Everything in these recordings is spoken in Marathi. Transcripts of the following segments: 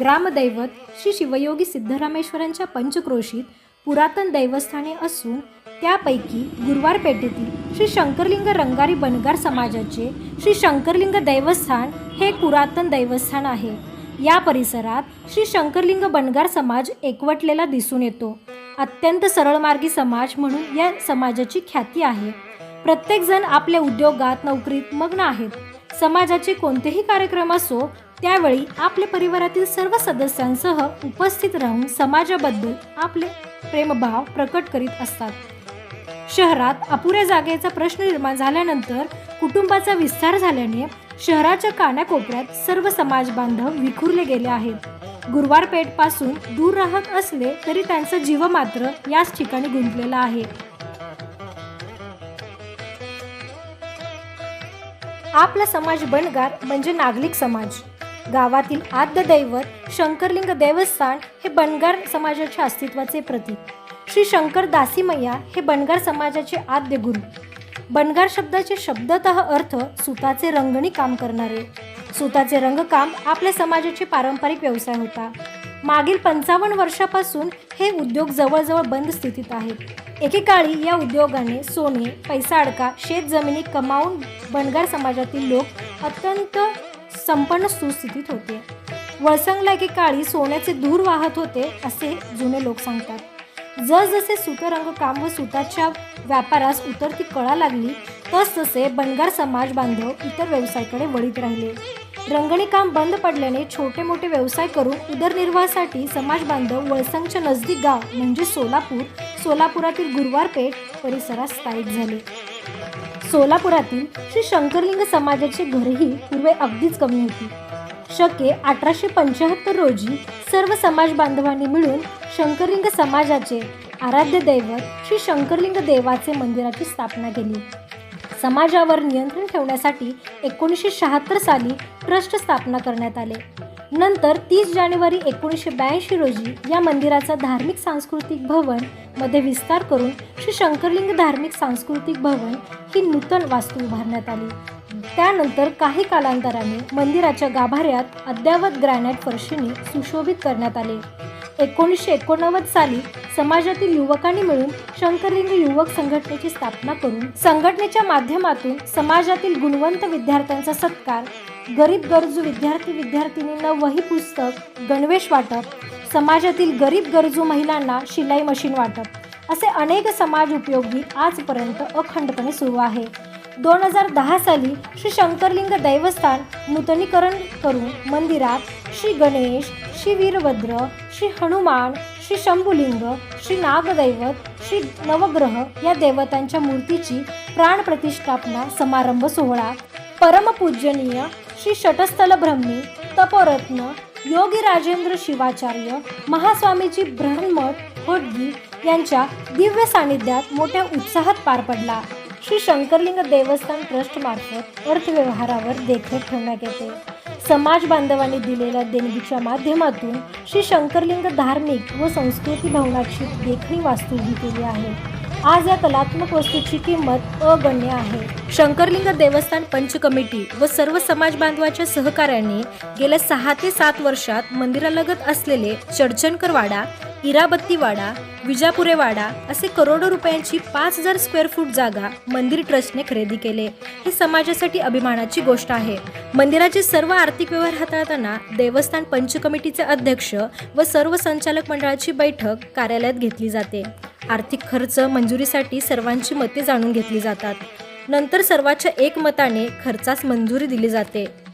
ग्रामदैवत श्री शिवयोगी सिद्धरामेश्वरांच्या पंचक्रोशीत पुरातन दैवस्थाने असून त्यापैकी गुरुवार पेठेतील श्री शंकरलिंग रंगारी बनगार समाजाचे श्री शंकरलिंग दैवस्थान हे पुरातन दैवस्थान आहे. या परिसरात श्री शंकरलिंग बनगार समाज एकवटलेला दिसून येतो. अत्यंत सरळमार्गी समाज म्हणून या समाजाची ख्याती आहे. प्रत्येकजण आपल्या उद्योगात नोकरीत मग्न आहेत. समाजाचे कोणतेही कार्यक्रम असो त्यावेळी आपल्या परिवारातील सर्व सदस्यांसह उपस्थित राहून समाजाबद्दल आपले प्रेमभाव प्रकट करीत असतात. शहरात अपुऱ्या जागेचा प्रश्न निर्माण झाल्यानंतर कुटुंबाचा विस्तार झाल्याने शहराच्या कानाकोपऱ्यात सर्व समाज बांधव विखुरले गेले आहेत. गुरुवारपेठपासून दूर राहत असले तरी त्यांचं जीव मात्र याच ठिकाणी गुंतलेला आहे. आपला समाज बनगार म्हणजे नागरिक समाज. गावातील आद्य दैवत शंकरलिंग देवस्थान हे बनगार समाजाच्या अस्तित्वाचे प्रतीक. श्री शंकर दासीमय्या हे बनगार समाजाचे आद्य गुरु. बनगार शब्दाचे शब्दतः अर्थ सुताचे रंगणी काम करणारे. सुताचे रंगकाम आपल्या समाजाचे पारंपरिक व्यवसाय होता. मागील पंचावन्न वर्षापासून हे उद्योग जवळजवळ बंद स्थितीत आहेत एकेकाळी या उद्योगाने सोने पैसा अडका शेतजमिनी कमावून बनगार समाजातील लोक अत्यंत संपन्न सुस्थितीत होते. वळसंगला की काळी सोन्याचे धूर वाहत होते असे जुने लोक सांगतात. जसजसे सुतरंगकाम व सुताच्या व्यापारास उतरती कळा लागली तसतसे बनगार समाज बांधव इतर व्यवसायाकडे वळीत राहिले. रंगणी काम बंद पडल्याने छोटे मोठे व्यवसाय करून उदरनिर्वाहासाठी समाज बांधव वळसंगच्या नजदीक गाव म्हणजे सोलापूर सोलापुरातील गुरुवारपेठ परिसरात स्थायिक झाले. सोलापुरातील श्री शंकरलिंग समाजाचे घरही पूर्वे अगदीच कमी होती. शके अठराशे पंच्याहत्तर रोजी सर्व समाज बांधवांनी मिळून शंकरलिंग समाजाचे आराध्य दैवत श्री शंकरलिंग देवाचे मंदिराची स्थापना केली. समाजावर नियंत्रण ठेवण्यासाठी एकोणीसशे शहात्तर साली ट्रस्ट स्थापना करण्यात आले. नंतर तीस जानेवारी एकोणीसशे ब्याऐंशी रोजी या मंदिराचा धार्मिक सांस्कृतिक भवनमध्ये विस्तार करून श्री शंकरलिंग धार्मिक सांस्कृतिक भवन ही नूतन वास्तू उभारण्यात आली. त्यानंतर काही कालांतराने मंदिराच्या गाभाऱ्यात अद्यावत ग्रॅनाइट फरशीने सुशोभित करण्यात आले. एकोणीसशे एकोणनव्वद साली समाजातील युवकांनी मिळून शंकरलिंग युवक संघटनेची स्थापना करून संघटनेच्या माध्यमातून समाजातील गुणवंत विद्यार्थ्यांचा सत्कार गरीब गरजू विद्यार्थी विद्यार्थिनींना वही पुस्तक गणवेश वाटप समाजातील गरीब गरजू महिलांना शिलाई मशीन वाटप असे अनेक समाज उपयोगी आजपर्यंत अखंडपणे सुरू आहे. दोन हजार दहा साली श्री शंकरलिंग दैवस्थान नूतनीकरण करून मंदिरात श्री गणेश श्री वीरभद्र श्री हनुमान श्री शंभुलिंग श्री नागदैवत श्री नवग्रह या देवतांच्या मूर्तीची प्राणप्रतिष्ठापना समारंभ सोहळा. परमपूजनीय श्री शटस्थल ब्रह्मी तपोरत्न योगी राजेंद्र शिवाचार्य महास्वामीजी ब्रह्मठ होडगी यांच्या दिव्य सानिध्यात मोठ्या उत्साहात पार पडला. श्री शंकरलिंग देवस्थान ट्रस्ट मार्फत अर्थव्यवहारावर देखरेख ठेवण्यात येते. समाज बांधवांनी दिलेल्या देणगीच्या माध्यमातून श्री शंकरलिंग धार्मिक व संस्कृती भवनाची देखणी वास्तू उभी केली आहे. आज या कलात्मक वस्तूची किंमत अगण्य आहे. शंकरलिंग देवस्थान पंच कमिटी व सर्व समाज बांधवाच्या सहकार्याने गेल्या सहा ते सात वर्षात मंदिरालगत असलेले चडचणकर वाडा इराबत्ती वाडा विजापुरे वाडा असे करोडो रुपयांची पाच हजार स्क्वेअर फूट जागा मंदिर ट्रस्टने खरेदी केले. ही समाजासाठी अभिमानाची गोष्ट आहे. मंदिराचे सर्व आर्थिक व्यवहार हाताळताना देवस्थान पंचकमिटीचे अध्यक्ष व सर्व संचालक मंडळाची बैठक कार्यालयात घेतली जाते. आर्थिक खर्च मंजुरीसाठी सर्वांची मते जाणून घेतली जातात. नंतर सर्वाच्या एकमताने खर्चास मंजुरी दिली जाते.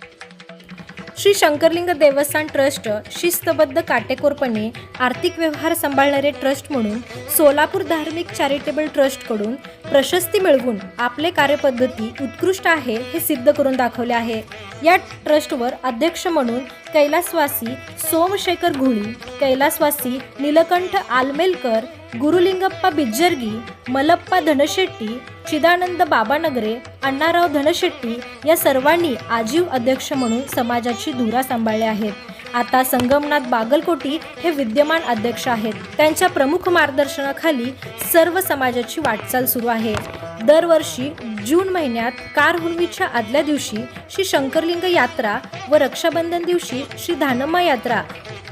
श्री शंकरलिंग देवस्थान ट्रस्ट शिस्तबद्ध काटेकोरपणे आर्थिक व्यवहार सांभाळणारे ट्रस्ट म्हणून सोलापूर धार्मिक चॅरिटेबल ट्रस्टकडून प्रशस्ती मिळवून आपले कार्यपद्धती उत्कृष्ट आहे हे सिद्ध करून दाखवले आहे. या ट्रस्टवर अध्यक्ष म्हणून कैलासवासी सोमशेखर घोळी कैलासवासी नीलकंठ आलमेलकर गुरुलिंगप्पा बिज्जर्गी मलप्पा धनशेट्टी चिदानंद बाबानगरे अण्णाराव धनशेट्टी या सर्वांनी आजीव अध्यक्ष म्हणून समाजाची धुरा सांभाळल्या आहेत. आता संगमनाथ बागलकोटी हे विद्यमान अध्यक्ष आहेत. त्यांच्या प्रमुख मार्गदर्शनाखाली सर्व समाजाची वाटचाल सुरू आहे. दरवर्षी जून महिन्यात कार हुणवीच्या आदल्या दिवशी श्री शंकरलिंग यात्रा व रक्षाबंधन दिवशी श्री धानम्मा यात्रा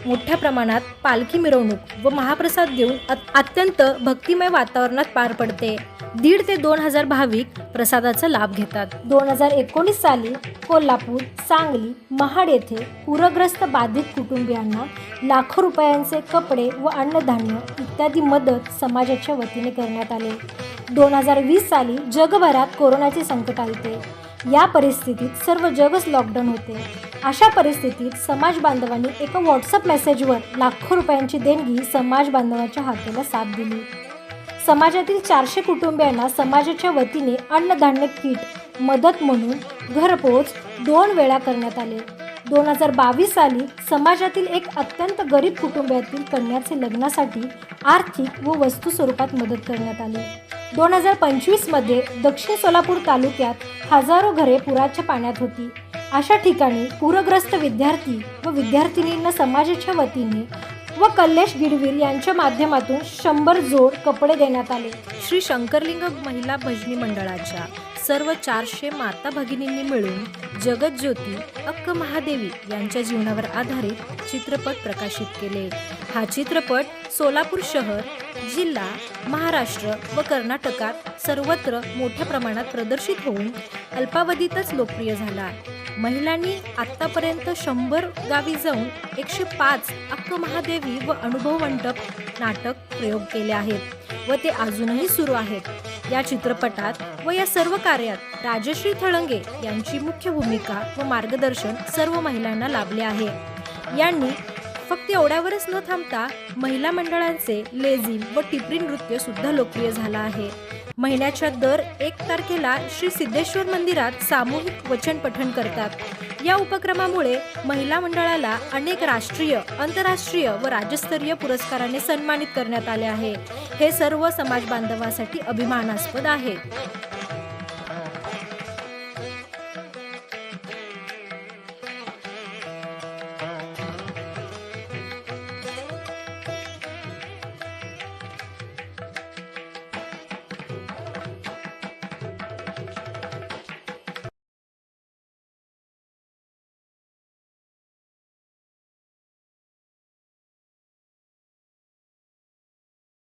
मोठ्या प्रमाणात पालखी मिरवणूक व महाप्रसाद देऊन अत्यंत भक्तिमय वातावरणात पार पडते. दीड ते दोन हजार भाविक प्रसादाचा लाभ घेतात. दोन हजार एकोणीस साली कोल्हापूर सांगली महाड येथे पूरग्रस्त बाधित कुटुंबियांना लाखो रुपयांचे कपडे व अन्नधान्य इत्यादी मदत समाजाच्या वतीने करण्यात आले. दोन हजार वीस साली जगभरात कोरोनाचे संकट आलते. या परिस्थितीत सर्व जगच लॉकडाऊन होते. अशा परिस्थितीत समाज बांधवांनी एका व्हॉट्सअप मेसेजवर लाखो रुपयांची देणगी समाज बांधवांच्या हाताला साथ दिली. समाजातील चारशे कुटुंबियांना समाजाच्या वतीने अन्नधान्य किट मदत म्हणून घरपोच दोन वेळा करण्यात आले. दोन हजार बावीस साली समाजातील एक अत्यंत गरीब कुटुंबातील कन्याचे लग्नासाठी आर्थिक व वस्तू स्वरूपात मदत करण्यात आली. दोन हजार पंचवीसमध्ये दक्षिण सोलापूर तालुक्यात हजारो घरे पुराच्या पाण्यात होती. अशा ठिकाणी पूरग्रस्त विद्यार्थी व विद्यार्थिनींना समाजाच्या वतीने व कल्लेश गिरवीर यांच्या माध्यमातून शंभर जोड कपडे देण्यात आले. श्री शंकरलिंग महिला भजनी मंडळाच्या सर्व चारशे माता भगिनींनी मिळून जगज्योती अक्क महादेवी यांच्या जीवनावर आधारित चित्रपट प्रकाशित केले. हा चित्रपट सोलापूर शहर जिल्हा महाराष्ट्र व कर्नाटकात सर्वत्र मोठ्या प्रमाणात प्रदर्शित होऊन अल्पावधीतच लोकप्रिय झाला. महिलांनी आत्तापर्यंत शंभर गावी जाऊन एकशे पाच अक्क महादेवी व अनुभव मंडप नाटक प्रयोग केले आहेत व ते अजूनही सुरू आहेत. या चित्रपटात व या सर्व कार्यात राजश्री थळंगे यांची मुख्य भूमिका व मार्गदर्शन सर्व महिलांना लाभले आहे. यांनी फक्त एवढ्यावरच न थांबता महिला मंडळांचे लेझिम व टिपरी नृत्य सुद्धा लोकप्रिय झालं आहे. महिन्याच्या दर एक तारखेला श्री सिद्धेश्वर मंदिरात सामूहिक वचन पठण करतात. या उपक्रमामुळे महिला मंडळाला अनेक राष्ट्रीय आंतरराष्ट्रीय व राज्यस्तरीय पुरस्काराने सन्मानित करण्यात आले आहे. हे सर्व समाज बांधवासाठी अभिमानास्पद आहे.